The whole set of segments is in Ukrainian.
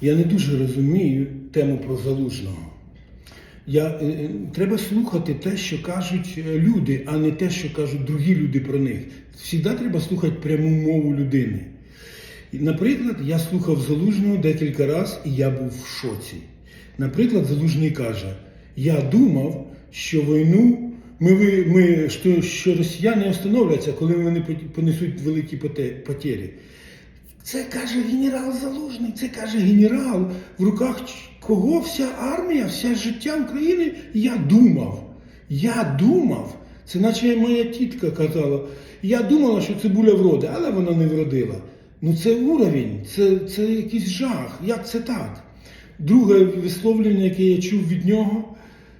Я не дуже розумію тему про залужного. Я, е, е, треба слухати те, що кажуть е, люди, а не те, що кажуть другі люди про них. Всігда треба слухати пряму мову людини. Наприклад, я слухав Залужного декілька разів, і я був в шоці. Наприклад, Залужний каже: Я думав, що війну ми, ми що, що росіяни остановляться, коли вони понесуть великі потері. Це каже генерал Залужний, це каже генерал, в руках кого вся армія, вся життя України. Я думав. Я думав. Це наче моя тітка казала. Я думала, що цибуля вроде, але вона не вродила. Ну це уровень, це, це якийсь жах. Як це так? Друге висловлення, яке я чув від нього,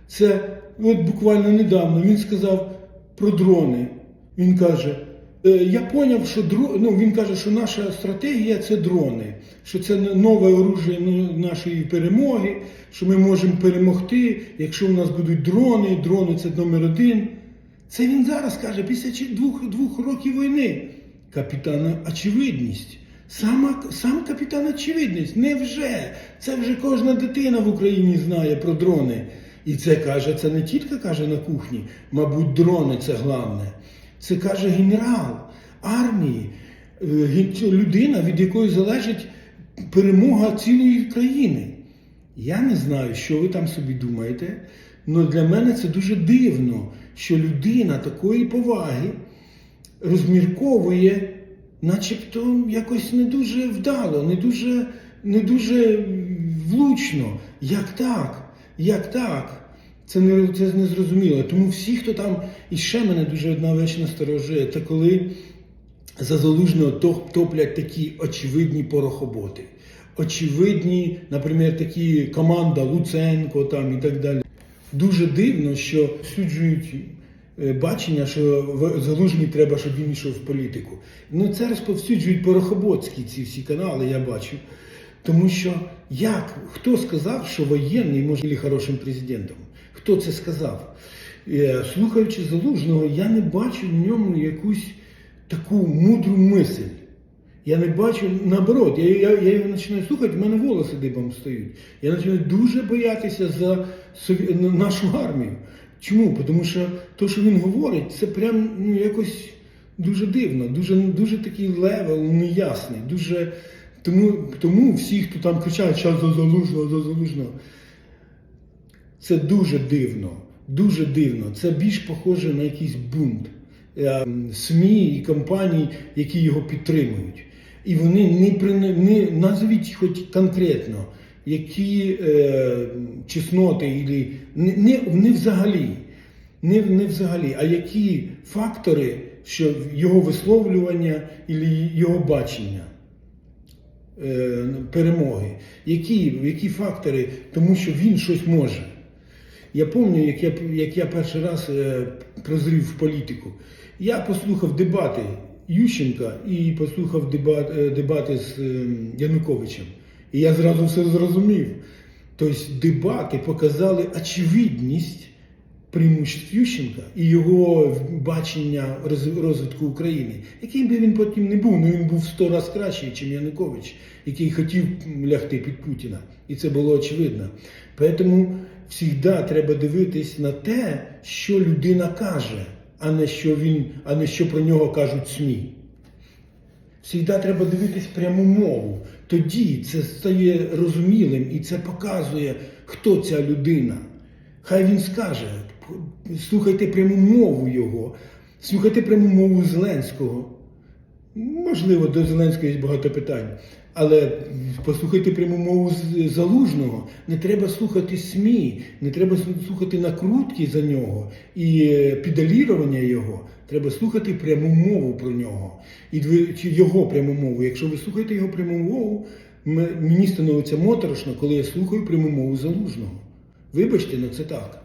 це от буквально недавно він сказав про дрони. Він каже: «Е, я поняв, що дро... ну, він каже, що наша стратегія це дрони, що це нове оружие нашої перемоги, що ми можемо перемогти, якщо у нас будуть дрони, дрони це номер один. Це він зараз каже, після двох, двох років війни. Капітана очевидність. Сама, сам капітан очевидність. Невже? Це вже кожна дитина в Україні знає про дрони. І це каже, це не тітка каже на кухні, мабуть, дрони це головне. Це каже генерал армії, е, людина, від якої залежить перемога цілої країни. Я не знаю, що ви там собі думаєте, але для мене це дуже дивно, що людина такої поваги розмірковує, начебто якось не дуже вдало, не дуже, не дуже влучно. Як так? Як так? Це не це не зрозуміло. Тому всі, хто там і ще мене дуже одна річ насторожує, це коли за залужного топлять такі очевидні порохоботи. Очевидні, наприклад, такі команда Луценко там і так далі. Дуже дивно, що суджують е, бачення, що залужний треба, щоб він йшов в політику. Ну це розповсюджують порохоботські ці всі канали, я бачу. Тому що як хто сказав, що воєнний може бути хорошим президентом? Хто це сказав? Е, Слухаючи залужного, я не бачу в ньому якусь таку мудру мисль. Я не бачу наоборот, я, я, я його починаю слухати, в мене волоси дибом стають. Я починаю дуже боятися за нашу армію. Чому? Тому що те, що він говорить, це прям ну, якось дуже дивно, дуже, дуже такий левел неясний. Дуже... Тому, тому всі, хто там кричать, що за залужного, за залужного, це дуже дивно, дуже дивно. Це більш похоже на якийсь бунт е, СМІ і компаній, які його підтримують. І вони не, при- не назвіть хоч конкретно, які е, чесноти, ілі, не, не, не взагалі, не, не взагалі, а які фактори, що його висловлювання і його бачення е, перемоги, які, які фактори, тому що він щось може. Я пам'ятаю, як я, як я перший раз е, прозрів в політику. Я послухав дебати Ющенка і послухав дебат, е, дебати з е, Януковичем. І я зразу все зрозумів. Тобто дебати показали очевидність преимуществ Ющенка і його бачення розвитку України. Яким би він потім не був, ну він був сто разів кращий, ніж Янукович, який хотів лягти під Путіна. І це було очевидно. Тому завжди треба дивитись на те, що людина каже, а не що він, а не що про нього кажуть СМІ. Завжди треба дивитись пряму мову. Тоді це стає розумілим і це показує, хто ця людина. Хай він скаже, слухайте пряму мову його, слухайте пряму мову Зеленського. Можливо, до Зеленського є багато питань. Але послухайте пряму мову залужного. Не треба слухати СМІ, не треба слухати накрутки за нього і е, підалірування його. Треба слухати пряму мову про нього. І чи його пряму мову. Якщо ви слухаєте його пряму мову, мені становиться моторошно, коли я слухаю пряму мову залужного. Вибачте, але це так.